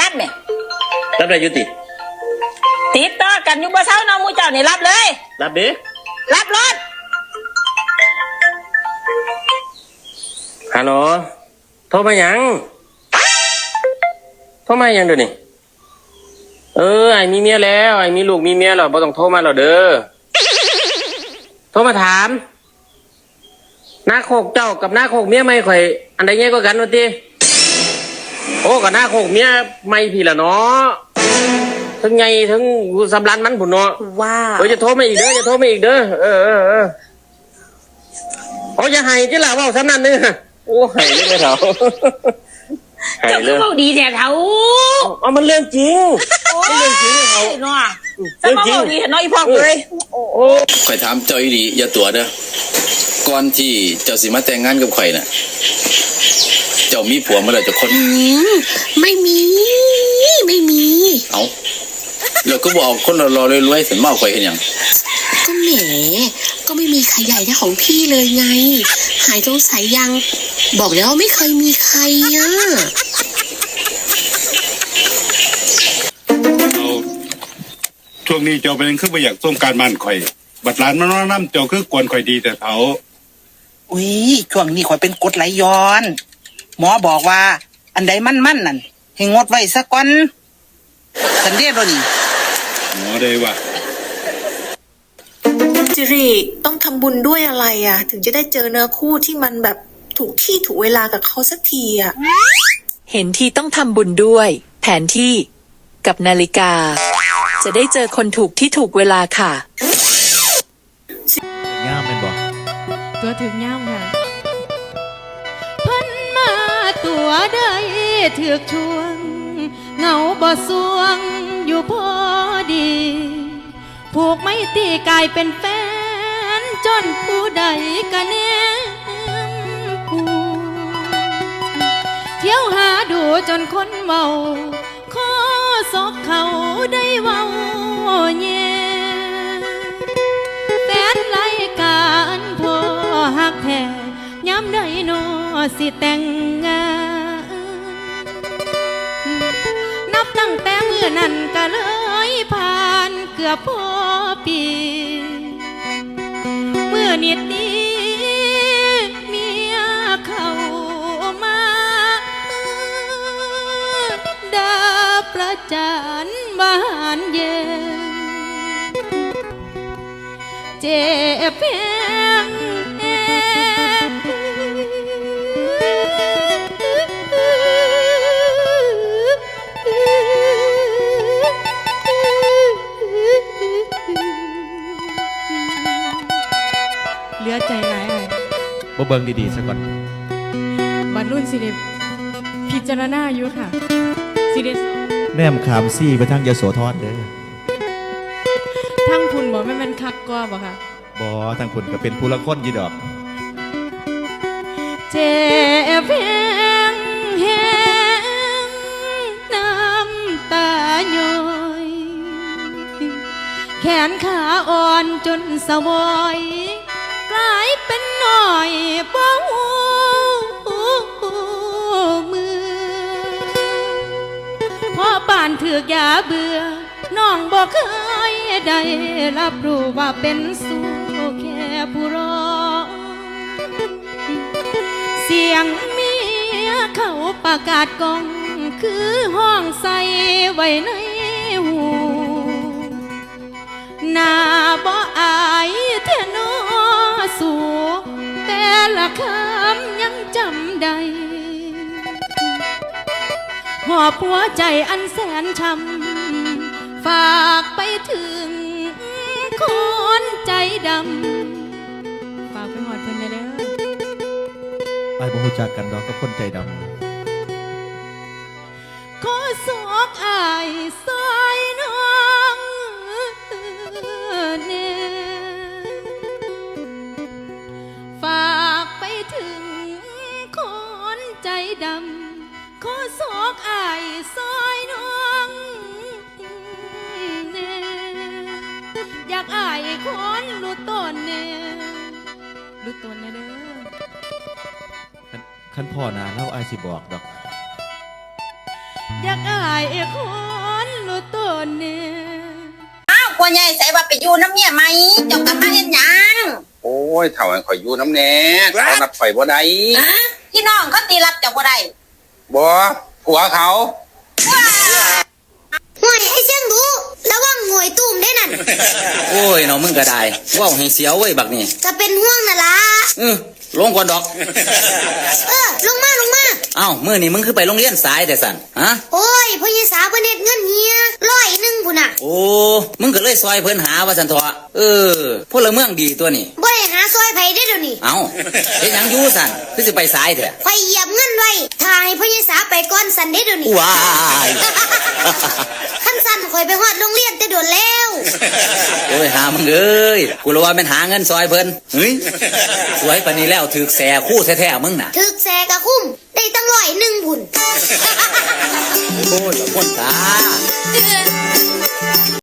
รับแม่รับได้อยุติ ติดต่อกันอยู่บ่เช้าเน้องมูเจ้านี่รับเลย รับเด้อรับรถฮัลโหลโทรมาหยังโทรมาหยังเดี๋ยวนี้เออไอ้มีเมียแล้วไอ้มีลูกมีเมียแล้วบ่ต้องโทรมาหรอกเด้อโทรมาถามหน้าโคกเจ้ากับหน้าโคกเมียไม่ข่อย อันใดง่ายกว่ากันวะติ โอ้กับหน้าโคกเมียไม่พี่ละเนาะทั้งไงทั้งสำรันมันผุนเนาะว้าเออจะโทรมาอีกเด้อจะโทรมาอีกเด้อเออเออเออโอ้ยอย่าให้ที่ละเว่าสำนันเด้อโอ้ให้เลยนะเถาให้เจ้าเลก็ยเว้าดีแท้เฒ่าเอามันเรื่องจริงโอ้เรื่องจริงเฒ่ายเนาะจะมาเว้าดีเห็นน้อยพ่อเลยโอ้ข่อยถามเจ้าอีหลีอย่าตัวเด้อก่อนที่เจ้าสิมาแต่งงานกับข่อยน่ะเจ้ามีผัวมาแล้วจะคนอืมไม่มี ไม่มี เอาแล้วก็บอกคนรอๆรวยๆถึงมาเอาข่อยเห็นหยังก็แหมก็ไม่มีใครใหญ่เท่าของพี่เลยไง หายสงสัยยัง บอกแล้วว่าไม่เคยมีใครอะเอาช่วงนี้เจ้าเป็นคือบ่อยากส่งการบ้านข่อย บัดหลานมันว่าน้ำเจ้าคือกวนข่อยดีแต่เถาอุ้ยช่วงนี้ข่อยเป็นกรดไหลย้อน หมอบอกว่า อันใดมั่นมั่นๆนั่นให้งดไว้สักก่อนสันเดียบ่นี่หมอได้ว่าจิริต้องทำบุญด้วยอะไรอะ ถึงจะได้เจอเนื้อคู่ที่มันแบบถูกที่ถูกเวลากับเขาสักทีอะ เห็นที่ต้องทำบุญด้วย แผนที่กับนาฬิกา จะได้เจอคนถูกที่ถูกเวลาค่ะ ย่ามเป็นบ่ตัวถึงย่ำค่ะ วได้ถือกช่วง เงาบ่สวงอยู่พอดี ผูกไม่ตีกายเป็นแฟน จนผู้ใดก็แนมผูเที่ยวหาดูจนคนเมาขอศกเขาได้เว้าแย่แฟนรายการพอหักแท้ย้ำได้นอสิแต่งงาน ตั้งแต่เมื่อนั้นก็เลยผ่านเกือบพอปี เมื่อนิดนี้เมียเข้ามาดาประจันบานเย็นเจ็บ เบิ่งดีๆซะก่อนบรรลุนสิเดพิจารณาอยู่ค่ะสิเดแนมขามซี่ไปทางยโสธรเด้อทั้งคุณบอกไม่แมันคักกว่าบ่ค่ะบ่ทางคุณก็เป็นผู้ละคนยีดอก เจ็บเพียงแหงน้ำตาย้อย แขนขาอ่อนจนสวอย กลายเป็นหน่อยป้องมือพ่อป่านถือกยาเบื่อน้องบอกเคยได้รับรู้ว่าเป็นสู้แค่ผู้รอเสียงเมียเขาประกาศกอง คือห้องใส่ไว้ในหูนาบ่อายเทนู ละคำยังจำได้หอบหัวใจอันแสนช้ำฝากไปถึงคนใจดำฝากไปหอดเพิ่นได้เด้อไอ้บ่ฮู้จักกันดอกกับคนใจดขอสอกอายซ อกอายซอยน้องเน่อยากอายคนรู้ตนเน่รู้ตนนะเด้อำคันพ่อหนาเล่าไอ้ายสิบอกดอกออยากอายคนรู้ตนเนี่ยอ้าวกว่าใหญ่ใส่ว่าไปอยู่น้ำเมียไหมเจ้ากลับมาเห็นหยังโอ้ยเถ่าให้ข่อยอยู่น้ำแหน่เขานับข่อยบ่ได้พี่น้องเขาตีรับเจ้าบ่ได้บ่ ผัวเขาห่วยไอ้เสียงดูระวังหวยตุ่มได้นั่นโอ้ยเนาะมึงก็ได้เว้าให้เสียวเว้ยบักนี่ก็เป็นห่วงน่ะล่ะเออลงก่อนดอก เออ ลงมาลงมา เอ้ามื้อนี้มึงคือไปโรงเรียนสายแต่สั่นฮะ โอ้ยพ่อยี่สาวเพิ่นเฮ็ดเงินเฮียร้อยหนึงพุ่นน่ะโอ้ มึงก็เลยซอยเพิ่นหาว่าสันทอะเออพลเมืองดีตัวนี่บ่ได้หาซอยไผได้อเดี๋ยวนี้เอาเฮ็ดหยังอยู่สันคือสิไปสายเถอะไฟเหยียบ เงินไว้ถ้าให้พ่อยี่สาวไปก่อนสันเด้อเดี๋ยวนี้ว้ายคันสั่นข่อยไปฮอดโรงเรียนแต่โดนแล้ว โอ้ยหามึงเอ้ยกูรู้ว่าเป็นหาเงินซอยเพิ่นเฮ้ยสวยปานนี้แล้วถือแสคู่แท้ๆมึงน่ะถึกแสกะคุ้มได้ตั้งร้อยหนึงพุ่นโอ้ยละคนตาเอ